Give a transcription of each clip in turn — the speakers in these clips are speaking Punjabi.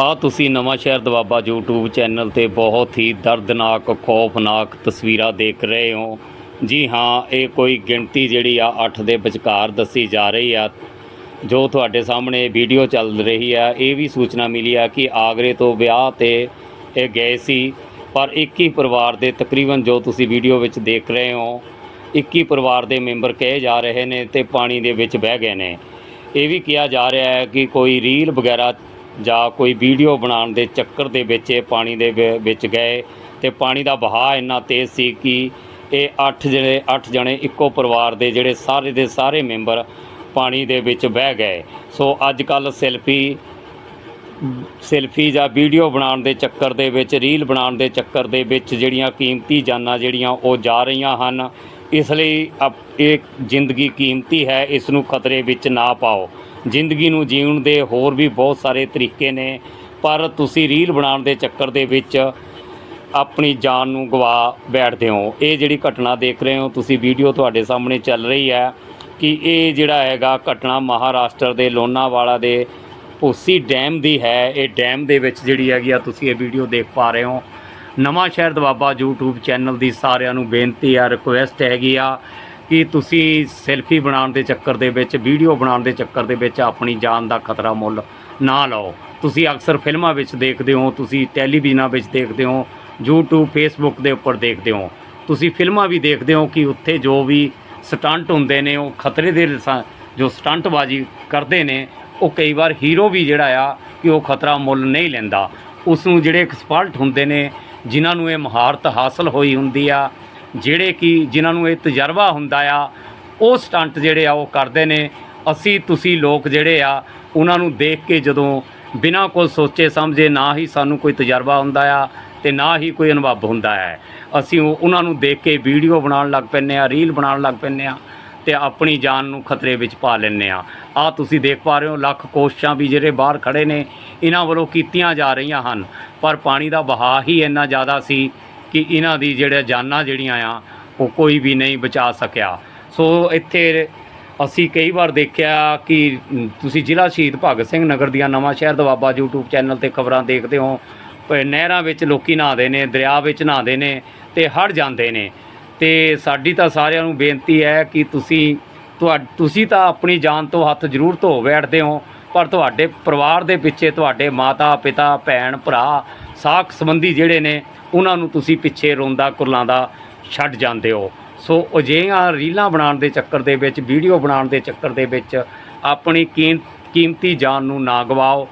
ਆ ਤੁਸੀਂ ਨਵਾਂ ਸ਼ਹਿਰ ਦਵਾਬਾ YouTube ਚੈਨਲ ਤੇ ਬਹੁਤ ਹੀ ਦਰਦਨਾਕ, ਖੌਫਨਾਕ ਤਸਵੀਰਾਂ ਦੇਖ ਰਹੇ ਹੋ। ਜੀ ਹਾਂ, ਇਹ ਕੋਈ ਗਿਣਤੀ ਜਿਹੜੀ ਆ 8 ਦੇ ਵਿਚਕਾਰ ਦੱਸੀ ਜਾ ਰਹੀ ਆ। ਜੋ ਤੁਹਾਡੇ ਸਾਹਮਣੇ ਵੀਡੀਓ ਚੱਲ ਰਹੀ ਆ, ਇਹ ਵੀ ਸੂਚਨਾ ਮਿਲੀ ਆ ਕਿ ਆਗਰੇ ਤੋਂ ਵਿਆਹ ਤੇ ਇਹ ਗਏ ਸੀ। ਪਰ ਇੱਕ ਹੀ ਪਰਿਵਾਰ ਦੇ ਤਕਰੀਬਨ ਜੋ ਤੁਸੀਂ ਵੀਡੀਓ ਵਿੱਚ ਦੇਖ ਰਹੇ ਹੋ, ਇੱਕ ਹੀ ਪਰਿਵਾਰ ਦੇ ਮੈਂਬਰ ਕਹੇ ਜਾ ਰਹੇ ਨੇ ਤੇ ਪਾਣੀ ਦੇ ਵਿੱਚ ਬਹਿ ਗਏ ਨੇ। ਇਹ ਵੀ ਕਿਹਾ ਜਾ ਰਿਹਾ ਹੈ ਕਿ ਕੋਈ ਰੀਲ ਵਗੈਰਾ ਜਾਂ ਕੋਈ ਵੀਡੀਓ ਬਣਾਉਣ ਦੇ ਚੱਕਰ ਦੇ ਵਿੱਚ ਇਹ ਪਾਣੀ ਦੇ ਵਿ- ਵਿੱਚ ਗਏ ਤੇ ਪਾਣੀ ਦਾ ਵਹਾਅ ਇੰਨਾ ਤੇਜ਼ ਸੀ ਕਿ ਇਹ 8 ਜਿਹੜੇ 8 ਜਣੇ ਇੱਕੋ ਪਰਿਵਾਰ ਦੇ ਜਿਹੜੇ ਸਾਰੇ ਦੇ ਸਾਰੇ ਮੈਂਬਰ ਪਾਣੀ ਦੇ ਵਿੱਚ ਬਹਿ ਗਏ। ਸੋ ਅੱਜ ਕੱਲ ਸੈਲਫੀ ਸੈਲਫੀ ਜਾਂ ਵੀਡੀਓ ਬਣਾਉਣ ਦੇ ਚੱਕਰ ਦੇ ਵਿੱਚ, ਰੀਲ ਬਣਾਉਣ ਦੇ ਚੱਕਰ ਦੇ ਵਿੱਚ ਜਿਹੜੀਆਂ ਕੀਮਤੀ ਜਾਨਾਂ ਜਿਹੜੀਆਂ ਉਹ ਜਾ ਰਹੀਆਂ ਹਨ, ਇਸ ਲਈ ਅਪ- ਇਹ ਜ਼ਿੰਦਗੀ ਕੀਮਤੀ ਹੈ, ਇਸ ਨੂੰ ਖਤਰੇ ਵਿੱਚ ਨਾ ਪਾਓ। ਜ਼ਿੰਦਗੀ ਨੂੰ ਜੀਉਣ ਦੇ ਹੋਰ ਵੀ ਬਹੁਤ ਸਾਰੇ ਤਰੀਕੇ ਨੇ। ਪਰ ਤੁਸੀਂ ਰੀਲ ਬਣਾਉਣ ਦੇ ਚੱਕਰ ਦੇ ਵਿੱਚ ਆਪਣੀ ਜਾਨ ਨੂੰ ਗਵਾ ਬੈਠਦੇ ਹੋ। ਇਹ ਜਿਹੜੀ ਘਟਨਾ ਦੇਖ ਰਹੇ ਹੋ, ਤੁਸੀਂ ਵੀਡੀਓ ਤੁਹਾਡੇ ਸਾਹਮਣੇ ਚੱਲ ਰਹੀ ਹੈ ਕਿ ਇਹ ਜਿਹੜਾ ਹੈਗਾ ਘਟਨਾ ਮਹਾਰਾਸ਼ਟਰ ਦੇ ਲੋਨਾਵਾਲਾ ਦੇ ਭੂਸੀ ਡੈਮ ਦੀ ਹੈ। ਇਹ ਡੈਮ ਦੇ ਵਿੱਚ ਜਿਹੜੀ ਹੈਗੀ ਆ ਤੁਸੀਂ ਇਹ ਵੀਡੀਓ ਦੇਖ ਪਾ ਰਹੇ ਹੋ। ਨਵਾਂ ਸ਼ਹਿਰ ਦਵਾਬਾ YouTube ਚੈਨਲ ਦੀ ਸਾਰਿਆਂ ਨੂੰ ਬੇਨਤੀ ਆ ਰਿਕੁਐਸਟ ਹੈਗੀ ਆ ਕਿ ਤੁਸੀਂ ਸੈਲਫੀ ਬਣਾਉਣ ਦੇ ਚੱਕਰ ਦੇ ਵਿੱਚ, ਵੀਡੀਓ ਬਣਾਉਣ ਦੇ ਚੱਕਰ ਦੇ ਵਿੱਚ ਆਪਣੀ ਜਾਨ ਦਾ ਖਤਰਾ ਮੁੱਲ ਨਾ ਲਓ। ਤੁਸੀਂ ਅਕਸਰ ਫਿਲਮਾਂ ਵਿੱਚ ਦੇਖਦੇ ਹੋ, ਤੁਸੀਂ ਟੈਲੀਵਿਜ਼ਨਾਂ ਵਿੱਚ ਦੇਖਦੇ ਹੋ, YouTube, Facebook ਦੇ ਉੱਪਰ ਦੇਖਦੇ ਹੋ। ਤੁਸੀਂ ਫਿਲਮਾਂ ਵੀ ਦੇਖਦੇ ਹੋ ਕਿ ਉੱਥੇ ਜੋ ਵੀ ਸਟੰਟ ਹੁੰਦੇ ਨੇ, ਉਹ ਖਤਰੇ ਦੇ ਜੋ ਸਟੰਟਬਾਜ਼ੀ ਕਰਦੇ ਨੇ, ਉਹ ਕਈ ਵਾਰ ਹੀਰੋ ਵੀ ਜਿਹੜਾ ਆ ਕਿ ਉਹ ਖਤਰਾ ਮੁੱਲ ਨਹੀਂ ਲੈਂਦਾ। ਉਸ ਨੂੰ ਜਿਹੜੇ ਐਕਸਪਰਟ ਹੁੰਦੇ ਨੇ, ਜਿਨ੍ਹਾਂ ਨੂੰ ਇਹ ਮਹਾਰਤ ਹਾਸਲ ਹੋਈ ਹੁੰਦੀ ਆ ਜਿਹੜੇ ਕਿ ਜਿਨ੍ਹਾਂ ਨੂੰ ਇਹ ਤਜਰਬਾ ਹੁੰਦਾ ਆ, ਉਹ ਸਟੰਟ ਜਿਹੜੇ ਆ ਉਹ ਕਰਦੇ ਨੇ। ਅਸੀਂ, ਤੁਸੀਂ ਲੋਕ ਜਿਹੜੇ ਆ, ਉਹਨਾਂ ਨੂੰ ਦੇਖ ਕੇ ਜਦੋਂ ਬਿਨਾਂ ਕੁਝ ਸੋਚੇ ਸਮਝੇ ਨਾ ਹੀ ਸਾਨੂੰ ਕੋਈ ਤਜਰਬਾ ਹੁੰਦਾ ਆ ਤੇ ਨਾ ਹੀ ਕੋਈ ਅਨੁਭਵ ਹੁੰਦਾ ਹੈ। ਅਸੀਂ ਉਹ- ਉਹਨਾਂ ਨੂੰ ਦੇਖ ਕੇ ਵੀਡੀਓ ਬਣਾਉਣ ਲੱਗ ਪੈਂਦੇ ਆ ਰੀਲ ਬਣਾਉਣ ਲੱਗ ਪੈਂਦੇ ਆ ਤੇ ਆਪਣੀ ਜਾਨ ਨੂੰ ਖਤਰੇ ਵਿੱਚ ਪਾ ਲੈਂਦੇ ਆ ਆ ਤੁਸੀਂ ਦੇਖ ਪਾ ਰਹੇ ਹੋ, ਲੱਖ ਕੋਸ਼ਿਸ਼ਾਂ ਵੀ ਜਿਹੜੇ ਬਾਹਰ ਖੜੇ ਨੇ, ਇਹਨਾਂ ਵੱਲੋਂ ਕੀਤੀਆਂ ਜਾ ਰਹੀਆਂ ਹਨ। ਪਰ ਪਾਣੀ ਦਾ ਵਹਾਅ ਹੀ ਇੰਨਾ ਜ਼ਿਆਦਾ ਸੀ ਕਿ ਇਹਨਾਂ ਦੀ ਜਿਹੜਾ ਜਾਨਾਂ ਜਿਹੜੀਆਂ ਆ, ਉਹ ਕੋਈ ਵੀ ਨਹੀਂ ਬਚਾ ਸਕਿਆ। ਸੋ ਇੱਥੇ ਅਸੀਂ ਕਈ ਵਾਰ ਦੇਖਿਆ ਕਿ ਤੁਸੀਂ ਜ਼ਿਲ੍ਹਾ ਸ਼ਹੀਦ ਭਗਤ ਸਿੰਘ ਨਗਰ ਦੀਆਂ ਨਵਾਂ ਸ਼ਹਿਰ ਦਵਾਬਾ YouTube ਚੈਨਲ ਤੇ ਖਬਰਾਂ ਦੇਖਦੇ ਹੋ। ਨਹਿਰਾਂ ਵਿੱਚ ਲੋਕੀ ਨਹਾਉਂਦੇ ਨੇ, ਦਰਿਆ ਵਿੱਚ ਨਹਾਉਂਦੇ ਨੇ ਤੇ ਹੜ ਜਾਂਦੇ ਨੇ। ਤੇ ਸਾਡੀ ਤਾਂ ਸਾਰਿਆਂ ਨੂੰ ਬੇਨਤੀ ਹੈ ਕਿ ਤੁਸੀਂ ਤੁਹਾ, ਤੁਸੀਂ ਤਾਂ ਆਪਣੀ ਜਾਨ ਤੋਂ ਹੱਥ ਜ਼ਰੂਰ ਧੋ ਬੈਠਦੇ ਹੋ, ਪਰ ਤੁਹਾਡੇ ਪਰਿਵਾਰ ਦੇ ਪਿੱਛੇ ਤੁਹਾਡੇ ਮਾਤਾ ਪਿਤਾ ਭੈਣ ਭਰਾ ਸਾਖ ਸੰਬੰਧੀ ਜਿਹੜੇ ਨੇ ਉਹਨਾਂ ਨੂੰ ਤੁਸੀਂ ਪਿੱਛੇ ਰੋਂਦਾ ਕੁਰਲਾਉਂਦਾ ਛੱਡ ਜਾਂਦੇ ਹੋ। ਸੋ ਅਜਿਹੀਆਂ ਰੀਲਾਂ ਬਣਾਉਣ ਦੇ ਚੱਕਰ ਦੇ ਵਿੱਚ, ਵੀਡੀਓ ਬਣਾਉਣ ਦੇ ਚੱਕਰ ਦੇ ਵਿੱਚ ਆਪਣੀ ਕੀਮ- ਕੀਮਤੀ ਜਾਨ ਨੂੰ ਨਾ ਗਵਾਓ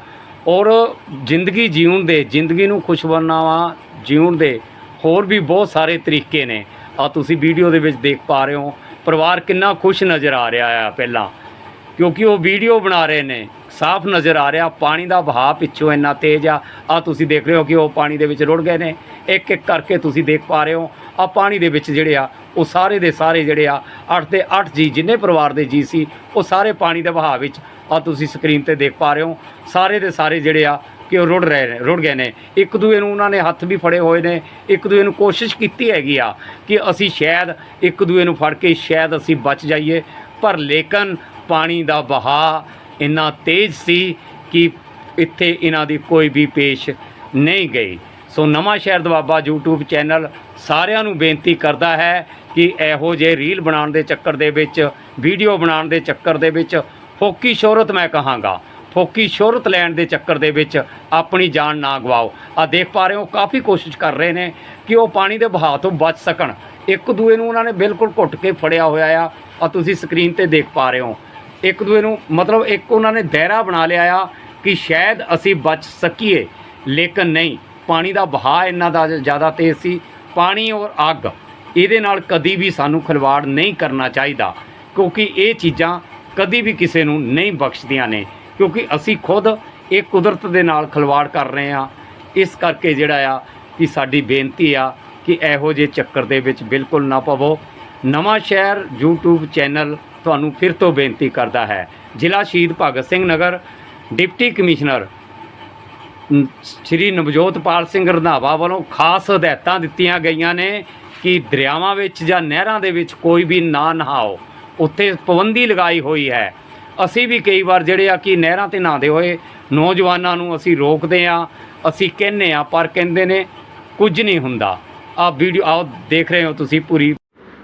ਔਰ ਜ਼ਿੰਦਗੀ ਜੀਉਣ ਦੇ, ਜ਼ਿੰਦਗੀ ਨੂੰ ਖੁਸ਼ਬਨਾਵਾਂ ਜੀਉਣ ਦੇ ਹੋਰ ਵੀ ਬਹੁਤ ਸਾਰੇ ਤਰੀਕੇ ਨੇ। ਆ ਤੁਸੀਂ ਵੀਡੀਓ ਦੇ ਵਿੱਚ ਦੇਖ ਪਾ ਰਹੇ ਹੋ। ਪਰਿਵਾਰ ਕਿੰਨਾ ਖੁਸ਼ ਨਜ਼ਰ ਆ ਰਿਹਾ ਆ ਪਹਿਲਾਂ, ਕਿਉਂਕਿ ਉਹ ਵੀਡੀਓ ਬਣਾ ਰਹੇ ਨੇ। ਸਾਫ਼ ਨਜ਼ਰ ਆ ਰਿਹਾ, ਪਾਣੀ ਦਾ ਵਹਾਅ ਪਿੱਛੋਂ ਇੰਨਾ ਤੇਜ਼ ਆ। ਆ ਤੁਸੀਂ ਦੇਖ ਰਹੇ ਹੋ ਕਿ ਉਹ ਪਾਣੀ ਦੇ ਵਿੱਚ ਰੁੜ ਗਏ ਨੇ। ਇੱਕ ਇੱਕ ਕਰਕੇ ਤੁਸੀਂ ਦੇਖ ਪਾ ਰਹੇ ਹੋ ਆ ਪਾਣੀ ਦੇ ਵਿੱਚ ਜਿਹੜੇ ਆ, ਉਹ ਸਾਰੇ ਦੇ ਸਾਰੇ ਜਿਹੜੇ ਆ 8 ਦੇ 8 ਜੀ ਜਿੰਨੇ ਪਰਿਵਾਰ ਦੇ ਜੀ ਸੀ, ਉਹ ਸਾਰੇ ਪਾਣੀ ਦੇ ਵਹਾਅ ਵਿੱਚ ਆ ਤੁਸੀਂ ਸਕਰੀਨ ਤੇ ਦੇਖ ਪਾ ਰਹੇ ਹੋ। ਸਾਰੇ ਦੇ ਸਾਰੇ ਜਿਹੜੇ ਆ, ਕਿ ਉਹ ਰੁੜ ਰਹੇ ਨੇ, ਰੁੜ ਗਏ ਨੇ। ਇੱਕ ਦੂਏ ਨੂੰ ਉਹਨਾਂ ਨੇ ਹੱਥ ਵੀ ਫੜੇ ਹੋਏ ਨੇ। ਇੱਕ ਦੂਏ ਨੂੰ ਕੋਸ਼ਿਸ਼ ਕੀਤੀ ਹੈਗੀ ਆ ਕਿ ਅਸੀਂ ਸ਼ਾਇਦ ਇੱਕ ਦੂਏ ਨੂੰ ਫੜ ਕੇ ਸ਼ਾਇਦ ਅਸੀਂ ਬਚ ਜਾਈਏ। ਪਰ ਲੇਕਿਨ ਪਾਣੀ ਦਾ ਵਹਾਅ ਇੰਨਾ ਤੇਜ਼ ਸੀ ਕਿ ਇੱਥੇ ਇਹਨਾਂ ਦੀ ਕੋਈ ਵੀ ਪੇਸ਼ ਨਹੀਂ ਗਈ। ਸੋ ਨਵਾਂ ਸ਼ਹਿਰ ਦਵਾਬਾ YouTube ਚੈਨਲ ਸਾਰਿਆਂ ਨੂੰ ਬੇਨਤੀ ਕਰਦਾ ਹੈ ਕਿ ਇਹੋ ਜਿਹੇ ਰੀਲ ਬਣਾਉਣ ਦੇ ਚੱਕਰ ਦੇ ਵਿੱਚ, ਵੀਡੀਓ ਬਣਾਉਣ ਦੇ ਚੱਕਰ ਦੇ ਵਿੱਚ ਫੋਕੀ ਸ਼ੋਹਰਤ ਮੈਂ ਕਹਾਂਗਾ। ਫੋਕੀ ਸ਼ੋਹਰਤ ਲੈਣ ਦੇ ਚੱਕਰ ਦੇ ਵਿੱਚ ਆਪਣੀ ਜਾਨ ਨਾ ਗਵਾਓ। ਆ ਦੇਖ ਪਾ ਰਹੇ ਹੋ, ਕਾਫੀ ਕੋਸ਼ਿਸ਼ ਕਰ ਰਹੇ ਨੇ ਕਿ ਉਹ ਪਾਣੀ ਦੇ ਬਹਾਅ ਤੋਂ ਬਚ ਸਕਣ। ਇੱਕ ਦੂਏ ਨੂੰ ਉਹਨਾਂ ਨੇ ਬਿਲਕੁਲ ਘੁੱਟ ਕੇ ਫੜਿਆ ਹੋਇਆ ਆ। ਆ ਤੁਸੀਂ ਸਕਰੀਨ ਤੇ ਦੇਖ ਪਾ ਰਹੇ ਹੋ। ਇੱਕ ਦੂਏ ਨੂੰ ਮਤਲਬ ਇੱਕ ਉਹਨਾਂ ਨੇ ਦਾਇਰਾ ਬਣਾ ਲਿਆ ਆ ਕਿ ਸ਼ਾਇਦ ਅਸੀਂ ਬਚ ਸਕੀਏ, ਲੇਕਿਨ ਨਹੀਂ। ਪਾਣੀ ਦਾ ਵਹਾਅ ਇੰਨਾ ਦਾ ਜ਼ਿਆਦਾ ਤੇਜ਼ ਸੀ। ਪਾਣੀ ਔਰ ਅੱਗ, ਇਹਦੇ ਨਾਲ ਕਦੀ ਵੀ ਸਾਨੂੰ ਖਿਲਵਾੜ ਨਹੀਂ ਕਰਨਾ ਚਾਹੀਦਾ, ਕਿਉਂਕਿ ਇਹ ਚੀਜ਼ਾਂ ਕਦੀ ਵੀ ਕਿਸੇ ਨੂੰ ਨਹੀਂ ਬਖਸ਼ਦੀਆਂ ਨੇ, ਕਿਉਂਕਿ ਅਸੀਂ ਖੁਦ ਇਹ ਕੁਦਰਤ ਦੇ ਨਾਲ ਖਿਲਵਾੜ ਕਰ ਰਹੇ ਹਾਂ। ਇਸ ਕਰਕੇ ਜਿਹੜਾ ਆ ਕਿ ਸਾਡੀ ਬੇਨਤੀ ਆ ਕਿ ਇਹੋ ਜਿਹੇ ਚੱਕਰ ਦੇ ਵਿੱਚ ਬਿਲਕੁਲ ਨਾ ਪਵੋ। ਨਵਾਂ ਸ਼ਹਿਰ YouTube ਚੈਨਲ ਤੁਹਾਨੂੰ ਫਿਰ ਤੋਂ ਬੇਨਤੀ ਕਰਦਾ ਹੈ। ਜ਼ਿਲ੍ਹਾ ਸ਼ਹੀਦ ਭਗਤ ਸਿੰਘ ਨਗਰ, ਡਿਪਟੀ ਕਮਿਸ਼ਨਰ ਨ- ਸ਼੍ਰੀ ਨਵਜੋਤਪਾਲ ਸਿੰਘ ਰੰਧਾਵਾ ਵੱਲੋਂ ਖਾਸ ਹਦਾਇਤਾਂ ਦਿੱਤੀਆਂ ਗਈਆਂ ਨੇ ਕਿ ਦਰਿਆਵਾਂ ਵਿੱਚ ਜਾਂ ਨਹਿਰਾਂ ਦੇ ਵਿੱਚ ਕੋਈ ਵੀ ਨਾ ਨਹਾਓ। ਉੱਥੇ ਪਾਬੰਦੀ ਲਗਾਈ ਹੋਈ ਹੈ। ਅਸੀਂ ਵੀ ਕਈ ਵਾਰ ਜਿਹੜੇ ਆ ਕਿ ਨਹਿਰਾਂ ਤੇ ਨਹਾਉਂਦੇ ਹੋਏ ਨੌਜਵਾਨਾਂ ਨੂੰ ਅਸੀਂ ਰੋਕਦੇ ਆ ਅਸੀਂ ਕਹਿੰਨੇ ਆ ਪਰ ਕਹਿੰਦੇ ਨੇ ਕੁਝ ਨਹੀਂ ਹੁੰਦਾ। ਆ ਵੀਡੀਓ ਆਓ ਦੇਖ ਰਹੇ ਹੋ ਤੁਸੀਂ ਪੂਰੀ